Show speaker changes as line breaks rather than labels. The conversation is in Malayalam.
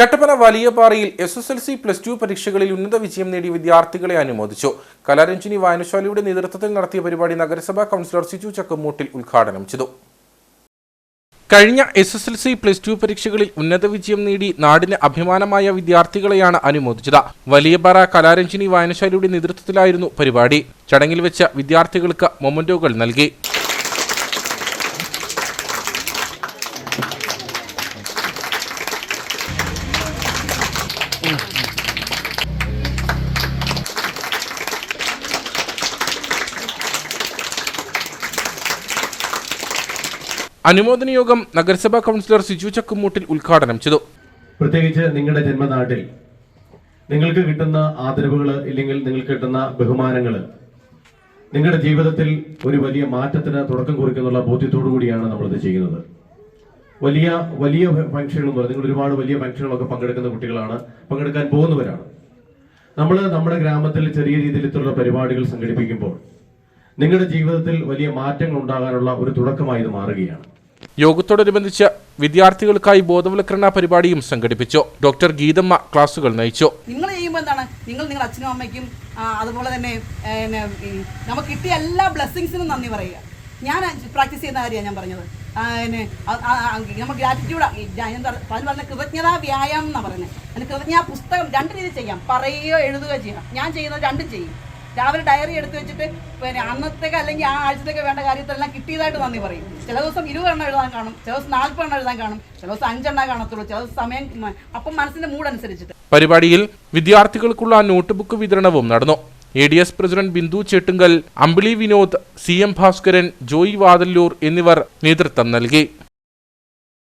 Kattappana വലിയപാറയിൽ S S L C plus two പരീക്ഷകളിൽ ഉന്നത വിജയം നേടിയ വിദ്യാർത്ഥികളെ അനുമോദിച്ചു. കലാരഞ്ജിനി വായനശാലയുടെ നേതൃത്വത്തിൽ നടത്തിയ പരിപാടി നഗരസഭാ കൗൺസിലർ സിജു ചക്കമൂട്ടിൽ ഉദ്ഘാടനം ചെയ്തു. കഴിഞ്ഞ S S L C plus two പരീക്ഷകളിൽ ഉന്നത വിജയം നേടി നാടിന് അഭിമാനമായ വിദ്യാർത്ഥികളെയാണ് അനുമോദിച്ചത്. വലിയപാറ കലാരഞ്ജിനി വായനശാലയുടെ നേതൃത്വത്തിലായിരുന്നു പരിപാടി. ചടങ്ങിൽ വെച്ച വിദ്യാർത്ഥികൾക്ക് മൊമന്റോകൾ നൽകി. അനുമോദന യോഗം നഗരസഭാ കൗൺസിലർ സിജു ചക്കുമൂട്ടിൽ ഉദ്ഘാടനം ചെയ്തു.
പ്രത്യേകിച്ച് നിങ്ങളുടെ ജന്മനാട്ടിൽ നിങ്ങൾക്ക് കിട്ടുന്ന ആദരവുകൾ ഇല്ലെങ്കിൽ നിങ്ങൾക്ക് കിട്ടുന്ന ബഹുമാനങ്ങൾ നിങ്ങളുടെ ജീവിതത്തിൽ ഒരു വലിയ മാറ്റത്തിന് തുടക്കം കുറിക്കുന്നുള്ള ബോധ്യത്തോടു കൂടിയാണ് നമ്മളിത് ചെയ്യുന്നത്. വലിയ വലിയ ഫംഗ്ഷനുകൾ നിങ്ങൾ ഒരുപാട് വലിയ ഫംഗ്ഷനുകളൊക്കെ പങ്കെടുക്കുന്ന കുട്ടികളാണ് പങ്കെടുക്കാൻ പോകുന്നവരാണ്. നമ്മൾ നമ്മുടെ ഗ്രാമത്തിൽ ചെറിയ രീതിയിലുള്ള പരിപാടികൾ സംഘടിപ്പിക്കുമ്പോൾ നിങ്ങളുടെ ജീവിതത്തിൽ വലിയ മാറ്റങ്ങൾ ഉണ്ടാകാനുള്ള ഒരു തുടക്കമായി ഇത് മാറുകയാണ്.
യോഗത്തോടനുബന്ധിച്ച് വിദ്യാർത്ഥികൾക്കായി ബോധവൽക്കരണ പരിപാടിയും സംഘടിപ്പിച്ചു. ഡോക്ടർ ഗീതമ്മ ക്ലാസുകൾ നയിച്ചു.
നിങ്ങൾ ചെയ്യുമ്പോൾ എന്താണ്? നിങ്ങൾ നിങ്ങളുടെ അച്ഛനും അമ്മയ്ക്കും അതുപോലെ തന്നെ നമുക്ക് കിട്ടിയ എല്ലാ ബ്ലെസ്സിങ്സിനും നന്ദി പറയുക. ഞാൻ പ്രാക്ടീസ് ചെയ്യുന്ന കാര്യമാണ് ഞാൻ പറഞ്ഞത്. പിന്നെ, നമ്മൾ ഗ്രാറ്റിറ്റ്യൂഡ് പറഞ്ഞ കൃതജ്ഞതാ വ്യായാമം എന്നാണ് പറയുന്നത്. അതിന് കൃതജ്ഞ പുസ്തകം രണ്ട് രീതി ചെയ്യാം. പറയുകയോ എഴുതുകയോ ചെയ്യാം. ഞാൻ ചെയ്യുന്നത് രണ്ടും ചെയ്യും. രാവിലെ ഡയറി എടുത്തു വെച്ചിട്ട് പിന്നെ അന്നത്തേക്ക് അല്ലെങ്കിൽ ആ ആഴ്ചത്തേക്ക് വേണ്ട കാര്യത്തിലെല്ലാം കിട്ടിയതായിട്ട് നന്ദി പറയും. ചില ദിവസം ഇരുപത് എണ്ണം എഴുതാൻ കാണും ചില ദിവസം നാൽപ്പതെണ്ണം എഴുതാൻ കാണും ചില ദിവസം അഞ്ചെണ്ണം കാണത്തുള്ളൂ ചില ദിവസം സമയം അപ്പം മനസ്സിന്റെ മൂഡ് അനുസരിച്ചിട്ട്.
പരിപാടിയിൽ വിദ്യാർത്ഥികൾക്കുള്ള നോട്ട് ബുക്ക് വിതരണവും നടന്നു. A D S president Bindu Chettunkal Ambili Vinod C M Bhaskaran Joy Vathallur എന്നിവർ നേതൃത്വം നൽകി.